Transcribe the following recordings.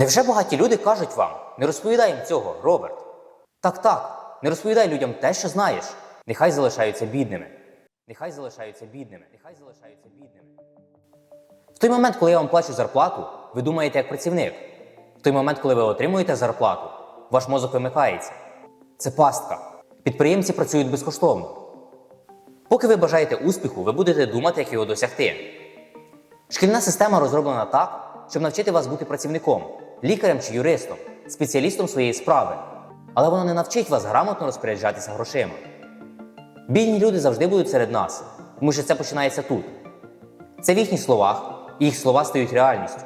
Невже багаті люди кажуть вам, не розповідай їм цього, Роберт? Так, так, не розповідай людям те, що знаєш. Нехай залишаються бідними. Нехай залишаються бідними. Нехай залишаються бідними. В той момент, коли я вам плачу зарплату, ви думаєте як працівник. В той момент, коли ви отримуєте зарплату, ваш мозок вимикається. Це пастка. Підприємці працюють безкоштовно. Поки ви бажаєте успіху, ви будете думати, як його досягти. Шкільна система розроблена так, щоб навчити вас бути працівником, лікарем чи юристом, спеціалістом своєї справи. Але вона не навчить вас грамотно розпоряджатися грошима. Бідні люди завжди будуть серед нас, тому що це починається тут. Це в їхніх словах, і їх слова стають реальністю.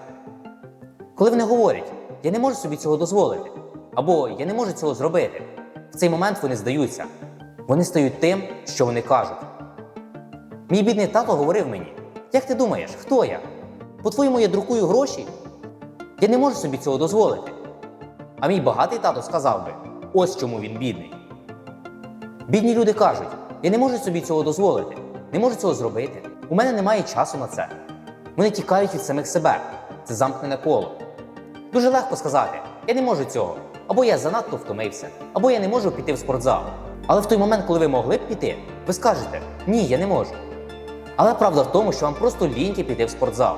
Коли вони говорять, я не можу собі цього дозволити, або я не можу цього зробити, в цей момент вони здаються. Вони стають тим, що вони кажуть. Мій бідний тато говорив мені: як ти думаєш, хто я? По-твоєму, я друкую гроші? Я не можу собі цього дозволити. А мій багатий тато сказав би: ось чому він бідний. Бідні люди кажуть: я не можу собі цього дозволити, не можу цього зробити. У мене немає часу на це. Вони тікають від самих себе. Це замкнене коло. Дуже легко сказати: я не можу цього, або я занадто втомився, або я не можу піти в спортзал. Але в той момент, коли ви могли б піти, ви скажете: ні, я не можу. Але правда в тому, що вам просто ліньки піти в спортзал.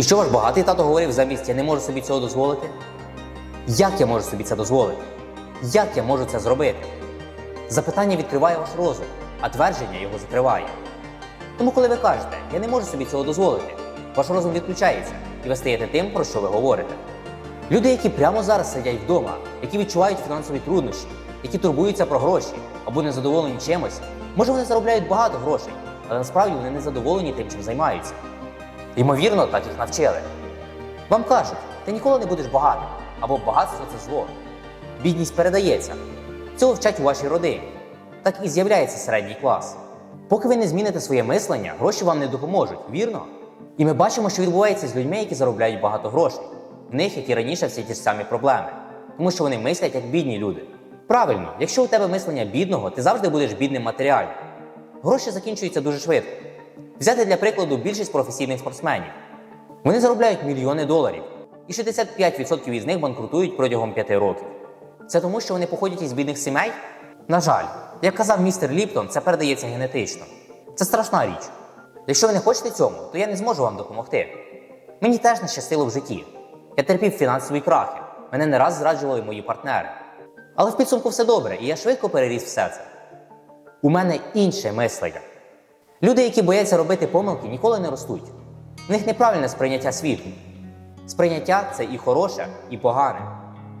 І що ваш багатий тато говорив замість я не можу собі цього дозволити? Як я можу собі це дозволити? Як я можу це зробити? Запитання відкриває ваш розум, а твердження його закриває. Тому, коли ви кажете, я не можу собі цього дозволити, ваш розум відключається, і ви стаєте тим, про що ви говорите. Люди, які прямо зараз сидять вдома, які відчувають фінансові труднощі, які турбуються про гроші або незадоволені чимось, може вони заробляють багато грошей, але насправді вони не задоволені тим, чим займаються. Ймовірно, так їх навчили. Вам кажуть, ти ніколи не будеш багатим, або багатство це зло. Бідність передається. Цього вчать у вашій родині. Так і з'являється середній клас. Поки ви не зміните своє мислення, гроші вам не допоможуть, вірно? І ми бачимо, що відбувається з людьми, які заробляють багато грошей. В них, як і раніше, всі ті ж самі проблеми, тому що вони мислять як бідні люди. Правильно, якщо у тебе мислення бідного, ти завжди будеш бідним матеріально. Гроші закінчуються дуже швидко. Взяти для прикладу більшість професійних спортсменів. Вони заробляють мільйони доларів, і 65% із них банкрутують протягом 5 років. Це тому, що вони походять із бідних сімей? На жаль, як казав містер Ліптон, це передається генетично. Це страшна річ. Якщо ви не хочете цьому, то я не зможу вам допомогти. Мені теж не щастило в житті. Я терпів фінансові крахи. Мене не раз зраджували мої партнери. Але в підсумку все добре, і я швидко переріс все це. У мене інше мислення. Люди, які бояться робити помилки, ніколи не ростуть. В них неправильне сприйняття світу. Сприйняття це і хороше, і погане.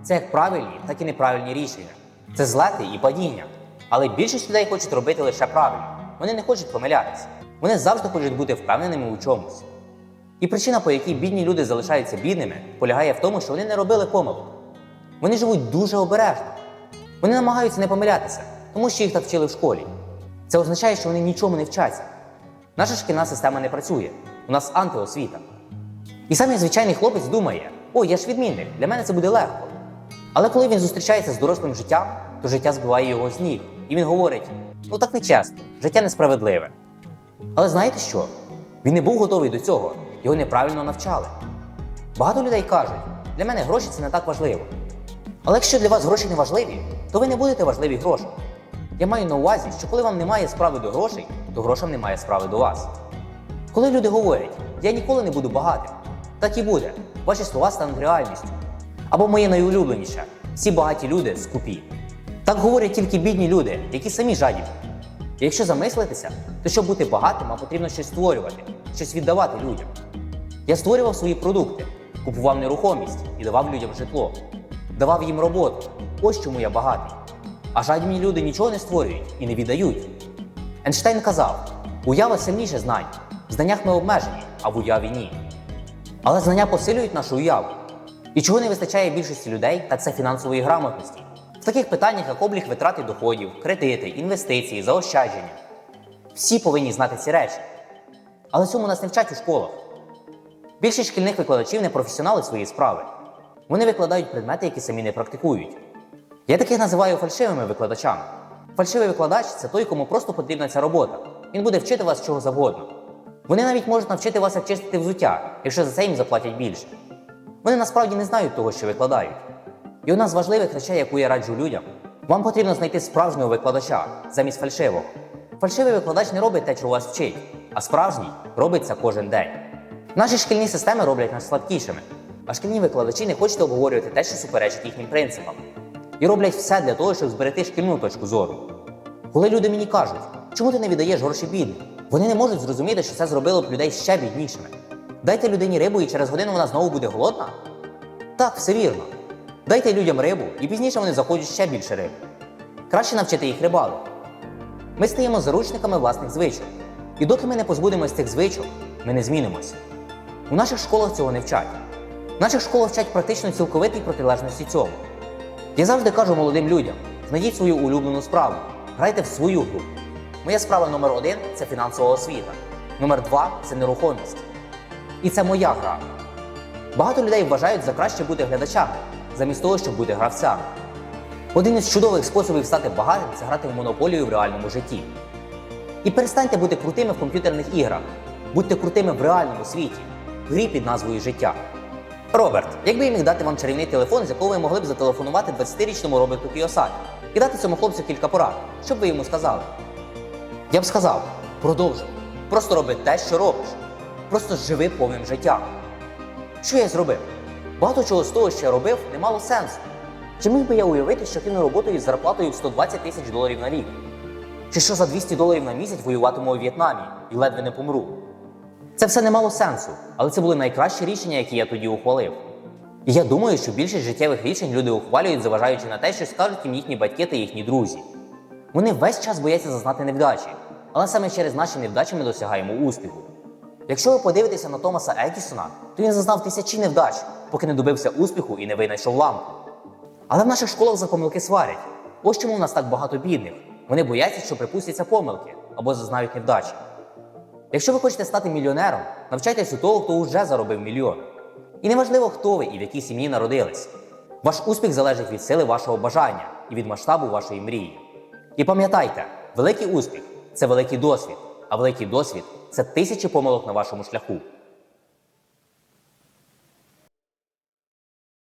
Це як правильні, так і неправильні рішення. Це злети і падіння. Але більшість людей хочуть робити лише правильно. Вони не хочуть помилятися. Вони завжди хочуть бути впевненими у чомусь. І причина, по якій бідні люди залишаються бідними, полягає в тому, що вони не робили помилок. Вони живуть дуже обережно. Вони намагаються не помилятися, тому що їх так вчили в школі. Це означає, що вони нічому не вчаться. Наша шкільна система не працює. У нас антиосвіта. І самий звичайний хлопець думає: о, я ж відмінник, для мене це буде легко. Але коли він зустрічається з дорослим життям, то життя збиває його з ніг. І він говорить: ну так не чесно, життя несправедливе. Але знаєте що? Він не був готовий до цього, його неправильно навчали. Багато людей кажуть, для мене гроші це не так важливо. Але якщо для вас гроші не важливі, то ви не будете важливі гроші. Я маю на увазі, що коли вам немає справи до грошей, то грошам немає справи до вас. Коли люди говорять, я ніколи не буду багатим, так і буде. Ваші слова стануть реальністю. Або моє найулюбленіше всі багаті люди скупі. Так говорять тільки бідні люди, які самі жадібні. Якщо замислитися, то щоб бути багатим, вам потрібно щось створювати, щось віддавати людям. Я створював свої продукти, купував нерухомість і давав людям житло, давав їм роботу. Ось чому я багатий. А жадібні люди нічого не створюють і не віддають. Ейнштейн казав: уява сильніше знань. В знаннях ми обмежені, а в уяві ні. Але знання посилюють нашу уяву. І чого не вистачає більшості людей, так це фінансової грамотності. В таких питаннях, як облік витрати доходів, кредити, інвестиції, заощадження. Всі повинні знати ці речі. Але цьому нас не вчать у школах. Більшість шкільних викладачів не професіонали своєї справи. Вони викладають предмети, які самі не практикують. Я таких називаю фальшивими викладачами. Фальшивий викладач це той, кому просто потрібна ця робота. Він буде вчити вас чого завгодно. Вони навіть можуть навчити вас, як чистити взуття, якщо за це їм заплатять більше. Вони насправді не знають того, що викладають. І одна з важливих речей, яку я раджу людям, вам потрібно знайти справжнього викладача замість фальшивого. Фальшивий викладач не робить те, чого вас вчить, а справжній робить це кожен день. Наші шкільні системи роблять нас слабкішими, а шкільні викладачі не хочуть обговорювати те, що суперечить їхнім принципам. І роблять все для того, щоб зберегти шкільну точку зору. Коли люди мені кажуть, чому ти не віддаєш гроші бідним, вони не можуть зрозуміти, що це зробило б людей ще біднішими. Дайте людині рибу, і через годину вона знову буде голодна? Так, все вірно. Дайте людям рибу, і пізніше вони захочуть ще більше риби. Краще навчити їх рибалу. Ми стаємо заручниками власних звичок. І доки ми не позбудемось цих звичок, ми не змінимося. У наших школах цього не вчать. В наших школах вчать практично цілковитій протилежності цьому. Я завжди кажу молодим людям: знайдіть свою улюблену справу, грайте в свою гру. Моя справа номер один це фінансова освіта. Номер два це нерухомість. І це моя гра. Багато людей вважають за краще бути глядачами, замість того, щоб бути гравцями. Один із чудових способів стати багатим це грати в монополію в реальному житті. І перестаньте бути крутими в комп'ютерних іграх. Будьте крутими в реальному світі, в грі під назвою життя. Роберт, якби я міг дати вам чарівний телефон, з якого ви могли б зателефонувати 20-річному Роберту Кіосакі і дати цьому хлопцю кілька порад, що б ви йому сказали? Я б сказав: продовжуй. Просто роби те, що робиш. Просто живи повним життям. Що я зробив? Багато чого з того, що я робив, не мало сенсу. Чи міг би я уявити, що кину роботу із зарплатою в 120 тисяч доларів на рік? Чи що за 200 доларів на місяць воюватиму у В'єтнамі і ледве не помру? Це все не мало сенсу, але це були найкращі рішення, які я тоді ухвалив. І я думаю, що більшість життєвих рішень люди ухвалюють, зважаючи на те, що скажуть їм їхні батьки та їхні друзі. Вони весь час бояться зазнати невдачі, але саме через наші невдачі ми досягаємо успіху. Якщо ви подивитеся на Томаса Едісона, то він зазнав тисячі невдач, поки не добився успіху і не винайшов лампу. Але в наших школах за помилки сварять. Ось чому в нас так багато бідних. Вони бояться, що припустяться помилки або зазнають невдачі. Якщо ви хочете стати мільйонером, навчайтесь у того, хто вже заробив мільйон. І неважливо, хто ви і в якій сім'ї народились. Ваш успіх залежить від сили вашого бажання і від масштабу вашої мрії. І пам'ятайте, великий успіх це великий досвід, а великий досвід це тисячі помилок на вашому шляху.